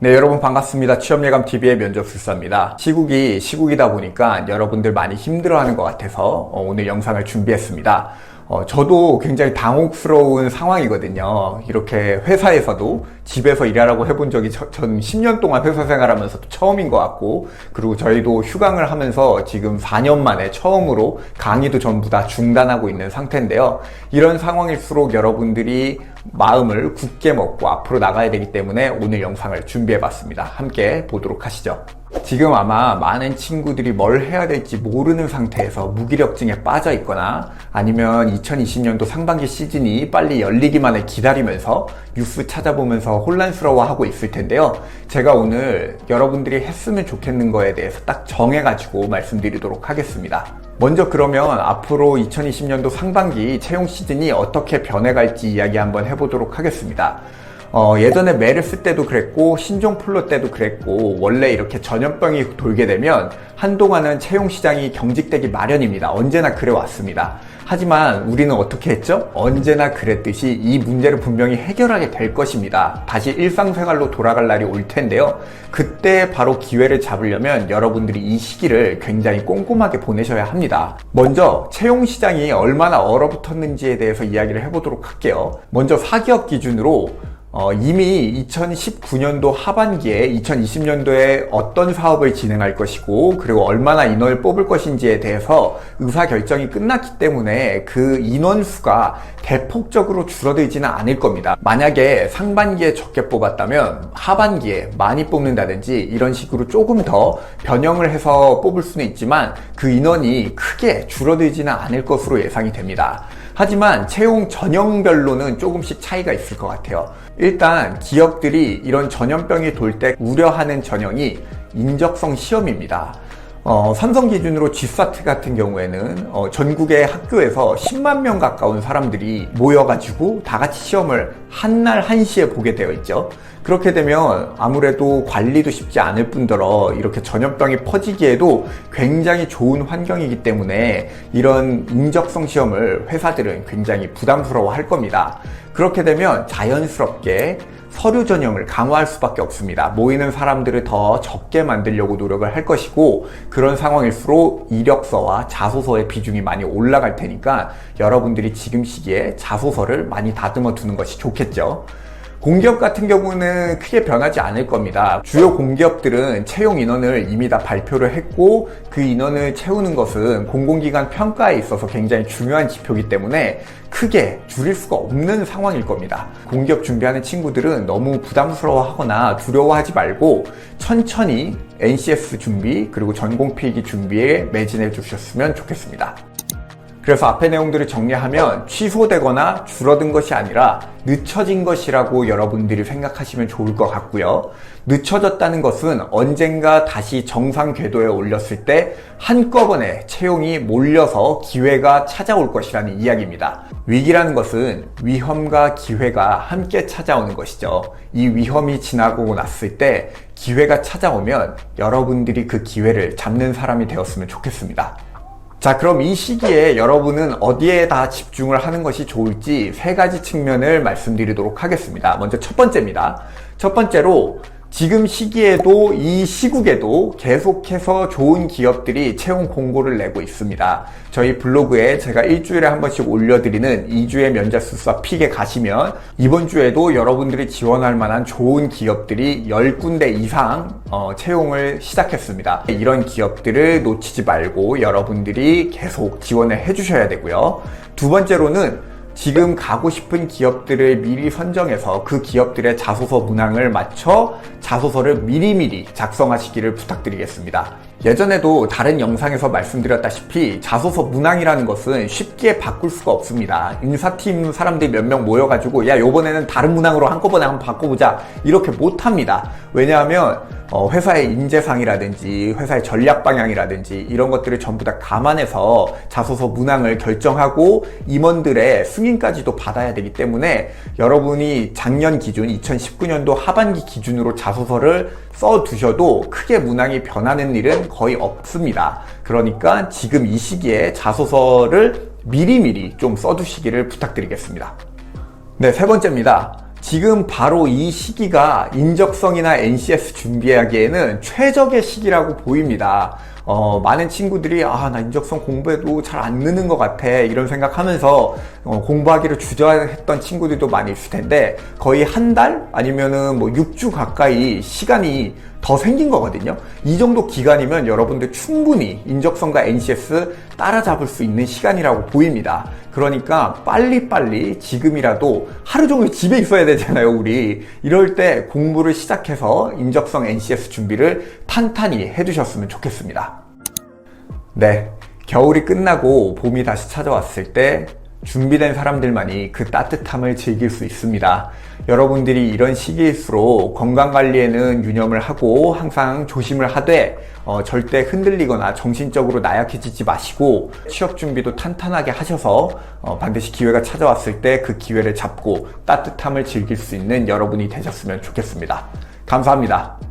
네, 여러분 반갑습니다. 취업예감TV의 면접술사입니다. 시국이 시국이다 보니까 여러분들 많이 힘들어하는 것 같아서 어, 오늘 영상을 준비했습니다. 어, 저도 굉장히 당혹스러운 상황이거든요. 이렇게 회사에서도 집에서 일하라고 해본 적이 저, 전 10년 동안 회사 생활하면서 처음인 것 같고, 그리고 저희도 휴강을 하면서 지금 4년 만에 처음으로 강의도 전부 다 중단하고 있는 상태인데요. 이런 상황일수록 여러분들이 마음을 굳게 먹고 앞으로 나가야 되기 때문에 오늘 영상을 준비해 봤습니다. 함께 보도록 하시죠. 지금 아마 많은 친구들이 뭘 해야 될지 모르는 상태에서 무기력증에 빠져 있거나 아니면 2020년도 상반기 시즌이 빨리 열리기만을 기다리면서 뉴스 찾아보면서 혼란스러워하고 있을 텐데요. 제가 오늘 여러분들이 했으면 좋겠는 거에 대해서 딱 정해가지고 말씀드리도록 하겠습니다. 먼저 그러면 앞으로 2020년도 상반기 채용 시즌이 어떻게 변해갈지 이야기 한번 해보도록 하겠습니다. 어, 예전에 메르스 때도 그랬고 신종플루 때도 그랬고 원래 이렇게 전염병이 돌게 되면 한동안은 채용 시장이 경직되기 마련입니다. 언제나 그래 왔습니다. 하지만 우리는 어떻게 했죠? 언제나 그랬듯이 이 문제를 분명히 해결하게 될 것입니다. 다시 일상생활로 돌아갈 날이 올 텐데요. 그때 바로 기회를 잡으려면 여러분들이 이 시기를 굉장히 꼼꼼하게 보내셔야 합니다. 먼저 채용 시장이 얼마나 얼어붙었는지에 대해서 이야기를 해보도록 할게요. 먼저 사기업 기준으로 어, 이미 2019년도 하반기에 2020년도에 어떤 사업을 진행할 것이고 그리고 얼마나 인원을 뽑을 것인지에 대해서 의사 결정이 끝났기 때문에 그 인원수가 대폭적으로 줄어들지는 않을 겁니다. 만약에 상반기에 적게 뽑았다면 하반기에 많이 뽑는다든지 이런 식으로 조금 더 변형을 해서 뽑을 수는 있지만 그 인원이 크게 줄어들지는 않을 것으로 예상이 됩니다. 하지만 채용 전형별로는 조금씩 차이가 있을 것 같아요. 일단 기업들이 이런 전염병이 돌 때 우려하는 전형이 인적성 시험입니다. 어, 삼성 기준으로 G사트 같은 경우에는 어, 전국의 학교에서 10만 명 가까운 사람들이 모여가지고 다 같이 시험을 한 날 한시에 보게 되어 있죠. 그렇게 되면 아무래도 관리도 쉽지 않을 뿐더러 이렇게 전염병이 퍼지기에도 굉장히 좋은 환경이기 때문에 이런 인적성 시험을 회사들은 굉장히 부담스러워 할 겁니다. 그렇게 되면 자연스럽게 서류 전형을 강화할 수밖에 없습니다. 모이는 사람들을 더 적게 만들려고 노력을 할 것이고 그런 상황일수록 이력서와 자소서의 비중이 많이 올라갈 테니까 여러분들이 지금 시기에 자소서를 많이 다듬어 두는 것이 좋겠죠. 공기업 같은 경우는 크게 변하지 않을 겁니다. 주요 공기업들은 채용 인원을 이미 다 발표를 했고 그 인원을 채우는 것은 공공기관 평가에 있어서 굉장히 중요한 지표이기 때문에 크게 줄일 수가 없는 상황일 겁니다. 공기업 준비하는 친구들은 너무 부담스러워하거나 두려워하지 말고 천천히 NCS 준비 그리고 전공 필기 준비에 매진해 주셨으면 좋겠습니다. 그래서 앞의 내용들을 정리하면 취소되거나 줄어든 것이 아니라 늦춰진 것이라고 여러분들이 생각하시면 좋을 것 같고요. 늦춰졌다는 것은 언젠가 다시 정상 궤도에 올렸을 때 한꺼번에 채용이 몰려서 기회가 찾아올 것이라는 이야기입니다. 위기라는 것은 위험과 기회가 함께 찾아오는 것이죠. 이 위험이 지나고 났을 때 기회가 찾아오면 여러분들이 그 기회를 잡는 사람이 되었으면 좋겠습니다. 자, 그럼 이 시기에 여러분은 어디에 다 집중을 하는 것이 좋을지 세 가지 측면을 말씀드리도록 하겠습니다. 먼저 첫 번째입니다. 첫 번째로 지금 시기에도 이 시국에도 계속해서 좋은 기업들이 채용 공고를 내고 있습니다. 저희 블로그에 제가 일주일에 한 번씩 올려드리는 2주의 면접수사 픽에 가시면 이번 주에도 여러분들이 지원할 만한 좋은 기업들이 10군데 이상 어, 채용을 시작했습니다. 이런 기업들을 놓치지 말고 여러분들이 계속 지원을 해주셔야 되고요. 두 번째로는 지금 가고 싶은 기업들을 미리 선정해서 그 기업들의 자소서 문항을 맞춰 자소서를 미리미리 작성하시기를 부탁드리겠습니다. 예전에도 다른 영상에서 말씀드렸다시피 자소서 문항이라는 것은 쉽게 바꿀 수가 없습니다. 인사팀 사람들이 몇 명 모여가지고 야 요번에는 다른 문항으로 한꺼번에 한번 바꿔보자 이렇게 못합니다. 왜냐하면 어, 회사의 인재상이라든지 회사의 전략 방향이라든지 이런 것들을 전부 다 감안해서 자소서 문항을 결정하고 임원들의 승인까지도 받아야 되기 때문에 여러분이 작년 기준 2019년도 하반기 기준으로 자소서를 써 두셔도 크게 문항이 변하는 일은 거의 없습니다. 그러니까 지금 이 시기에 자소서를 미리미리 좀 써두시기를 부탁드리겠습니다. 네, 세 번째입니다. 지금 바로 이 시기가 인적성이나 NCS 준비하기에는 최적의 시기라고 보입니다. 어, 많은 친구들이 아, 나 인적성 공부해도 잘 안 느는 것 같아. 이런 생각하면서 어, 공부하기를 주저했던 친구들도 많이 있을 텐데 거의 한 달 아니면은 뭐 6주 가까이 시간이 더 생긴 거거든요. 이 정도 기간이면 여러분들 충분히 인적성과 NCS 따라잡을 수 있는 시간이라고 보입니다. 그러니까 빨리빨리 지금이라도 하루 종일 집에 있어야 되잖아요, 우리. 이럴 때 공부를 시작해서 인적성 NCS 준비를 탄탄히 해두셨으면 좋겠습니다. 네. 겨울이 끝나고 봄이 다시 찾아왔을 때 준비된 사람들만이 그 따뜻함을 즐길 수 있습니다. 여러분들이 이런 시기일수록 건강 관리에는 유념을 하고 항상 조심을 하되 어, 절대 흔들리거나 정신적으로 나약해지지 마시고 취업 준비도 탄탄하게 하셔서 어, 반드시 기회가 찾아왔을 때 그 기회를 잡고 따뜻함을 즐길 수 있는 여러분이 되셨으면 좋겠습니다. 감사합니다.